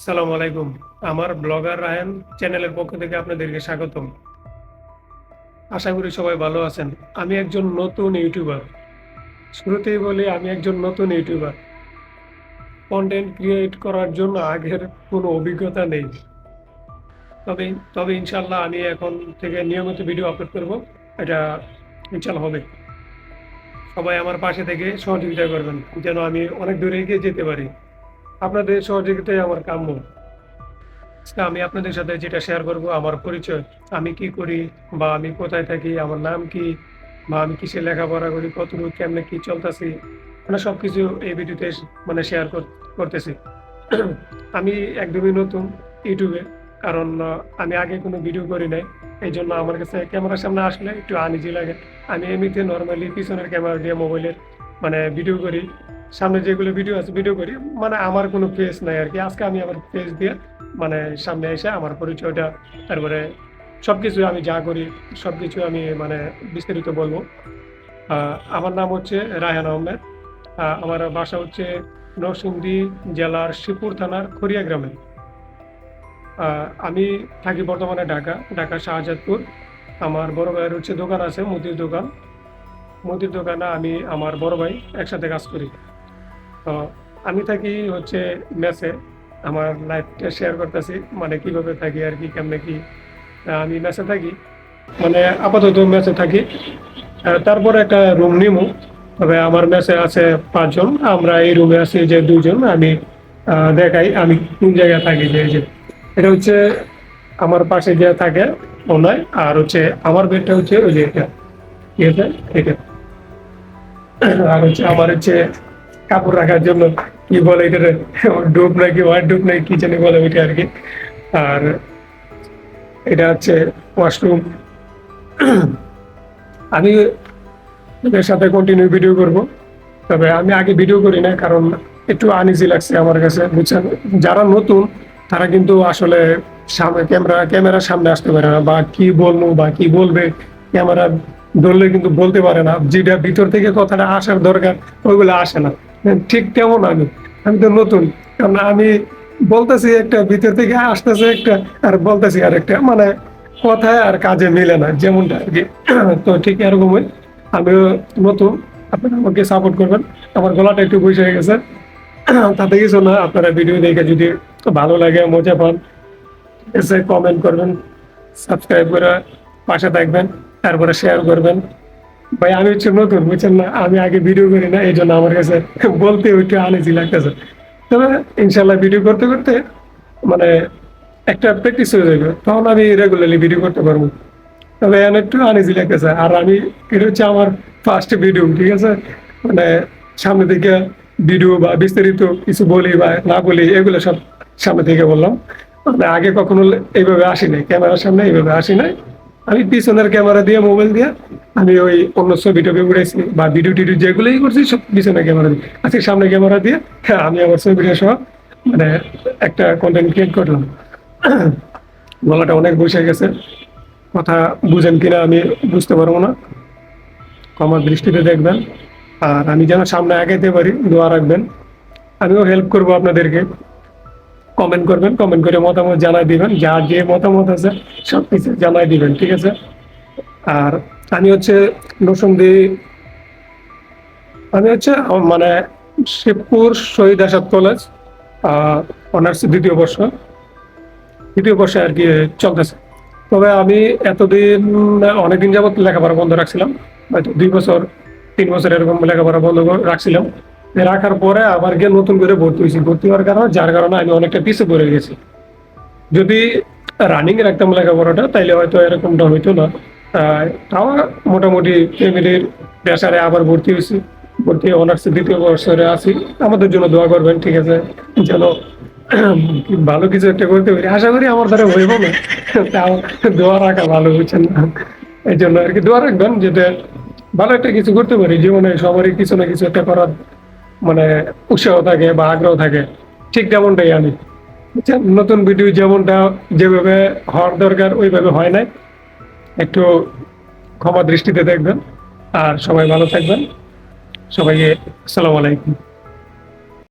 আসসালামু আলাইকুম। আমার ব্লগার রায়ন চ্যানেলের পক্ষ থেকে আপনাদেরকে স্বাগতম। আশা করি সবাই ভালো আছেন। আমি একজন নতুন ইউটিউবার। শুরুতেই বলি, আমি একজন নতুন ইউটিউবার। কন্টেন্ট ক্রিয়েট করার জন্য আগের কোনো অভিজ্ঞতা নেই। তবে তবে ইনশাল্লাহ আমি এখন থেকে নিয়মিত ভিডিও আপলোড করব। এটা ইনশাল্লাহ হবে। সবাই আমার পাশে থেকে সহযোগিতা করবেন, যেন আমি অনেক দূরে এগিয়ে যেতে পারি। আপনাদের সহযোগিতাই আমার কাম্য। আমি আপনাদের সাথে যেটা শেয়ার করব, আমার পরিচয়। আমি কি করি বা আমি কোথায় থাকি, আমার নাম কি বা আমি কিসে লেখাপড়া করি কতটুকু কেমনে কি চলতেছি মানে সব কিছু এই ভিডিওতে মানে শেয়ার করতেছি। আমি একদমই নতুন ইউটিউবে, কারণ আমি আগে কোনো ভিডিও করি নাই। এই জন্য আমার কাছে ক্যামেরার সামনে আসলে একটু আনিজি লাগে। আমি এমনিতে নর্মালি পিছনের ক্যামেরা দিয়ে মোবাইলের মানে ভিডিও করি। সামনে যেগুলো ভিডিও আছে ভিডিও করি। মানে আমার কোনো ফেস নাই আর কি আজকে আমি আমার ফেস দিয়ে মানে সামনে এসে আমার পরিচয়টা, তারপরে সব কিছু আমি যা করি সব কিছু আমি মানে বিস্তারিত বলব। আমার নাম হচ্ছে রায়হান আহমেদ। আমার বাসা হচ্ছে নরসিংদী জেলার শিবপুর থানার খড়িয়া গ্রামে। আমি থাকি বর্তমানে ঢাকা ঢাকা শাহজাদপুর। আমার বড় ভাইয়ের হচ্ছে দোকান আছে মুদির দোকান। মুদির দোকানে আমি, আমার বড় ভাই একসাথে কাজ করি। তো আমি থাকি হচ্ছে মেসে আমার লাইফটা শেয়ার করতেছি মানে কীভাবে থাকি আর কি, কেমনে কি। আমি মেসে থাকি মানে আপাতত মেসে থাকি। তারপরে একটা রুম নিমু, তবে আমার মেসে আছে পাঁচজন, আমরা এই রুমে আছি যে দুজন আমি দেখাই, আমি কোন জায়গায় থাকি যে যে। এটা হচ্ছে আমার পাশে যে থাকে ওনায় আর হচ্ছে আমার বেডটা হচ্ছে ওই যে এটা ঠিক আছে এটা। আর হচ্ছে আমার হচ্ছে কাপড় রাখার জন্য কি বলে এটা ডুব নাকি হোয়াইট ডুব নাকি কি জানি বলে ওইটা আর কি আর এটা হচ্ছে ওয়াশরুম আমি এদের সাথে কন্টিনিউ ভিডিও করব। তবে আমি আগে ভিডিও করি না, কারণ একটু আনইজি লাগছে আমার কাছে, বুঝছেন? যারা নতুন, তারা কিন্তু আসলে সামনে ক্যামেরা, ক্যামেরার সামনে আসতে পারে না। বা কি বলব বা কি বলবে, ক্যামেরা ধরলে কিন্তু বলতে পারে না। যেটা ভিতর থেকে কথাটা আসার দরকার, ওইগুলো আসে না। ঠিক তেমন আমি। আমি তো নতুন। কারণ আমি বলতেছি একটা ভিতর থেকে আসতেছে একটা আর বলতেছি আর একটা। মানে কথায় আর কাজে মিলে না, যেমনটা আর কি। তো ঠিক এরকমই। আমিও নতুন। আপনারা আমাকে সাপোর্ট করবেন। আমার গলাটা একটু বসে হয়ে গেছে। তাতে কিছু না, আপনারা ভিডিও দেখে যদি ভালো লাগে, মজা পান এসে কমেন্ট করবেন সাবস্ক্রাইব করে পাশে থাকবেন, তারপরে শেয়ার করবেন। ভাই, আমি হচ্ছে নতুন, বুঝছেন না? আমি আগে ভিডিও করি না এই জন্য আমার কাছে বলতে একটু আনেজি লাগতেছে। তবে ইনশাল্লাহ ভিডিও করতে করতে মানে একটা প্র্যাকটিস হয়ে যাবে, তখন আমি রেগুলারলি ভিডিও করতে পারব। তবে এখন একটু আনেজি লাগতেছে, আর আমি এটা হচ্ছে আমার ফার্স্ট ভিডিও ঠিক আছে? মানে সামনে থেকে ভিডিও বা বিস্তারিত কিছু বলি বা না বলি, এগুলো সব সামনে থেকে বললাম। মানে আগে কখনো এইভাবে আসি নাই, ক্যামেরার সামনে এইভাবে আসি নাই। আমি পিছনের ক্যামেরা দিয়ে মোবাইল দিয়ে আমি ওই অন্য ছবি টবি উড়াইছি বা ভিডিও টিডিও যেগুলোই করছি সব পিছনে ক্যামেরা দিয়ে। আজকে সামনে ক্যামেরা দিয়ে হ্যাঁ আমি আমার ছবিটা সহ মানে একটা কন্টেন্ট ক্রিয়েট করলাম। গলাটা অনেক বসে গেছে। কথা বুঝেন কিনা আমি বুঝতে পারব না। আমার দৃষ্টিতে দেখবেন। আর আমি যেন সামনে আগাইতে পারি, দোয়া রাখবেন। আমিও হেল্প করব আপনাদেরকে। কমেন্ট করবেন কমেন্ট করে মতামত জানাই দিবেন। যার যে মতামত আছে সব কিছু জানাই দিবেন, ঠিক আছে? আর আমি হচ্ছে নরসিংদী, আমি হচ্ছে মানে শিবপুর শহীদ আসাদ কলেজ অনার্স দ্বিতীয় বর্ষ। দ্বিতীয় বর্ষে আর কি চলতেছে। তবে আমি এতদিন, অনেকদিন যাবত লেখাপড়া বন্ধ রাখছিলাম। হয়তো দুই বছর, তিন বছর এরকম লেখাপড়া বন্ধ রাখছিলাম। রাখার পরে আবার গিয়ে নতুন করে ভর্তি হয়েছি। ভর্তি হওয়ার কারণে, যার কারণে আমি অনেকটা পিছিয়ে পড়ে গেছি। যদি রানিং রাখতাম লেখাপড়াটা, তাইলে হয়তো এরকমটা হইতো না। তাও মোটামুটি ফ্যামিলির প্রেশারে আবার ভর্তি হয়েছি। ভর্তি অনার্স দ্বিতীয় বছরে আছি। আমাদের জন্য দোয়া করবেন, ঠিক আছে? যেন ভালো কিছু একটা করতে পারি। আশা করি আমার দ্বারা হইব না। তাও দোয়া রাখা ভালো, বুঝছেন না? এই জন্য আর কি দোয়া রাখবেন, যাতে ভালো একটা কিছু করতে পারি। জীবনে সবারই কিছু না কিছু একটা করার মানে উৎসাহ থাকে বা আগ্রহ থাকে, ঠিক তেমনটাই আনি। বুঝছেন? নতুন ভিডিও যেমনটা, যেভাবে হওয়ার দরকার, ওইভাবে হয় নাই। একটু ক্ষমা দৃষ্টিতে দেখবেন। আর সবাই ভালো থাকবেন। সবাইকে আসসালামু আলাইকুম।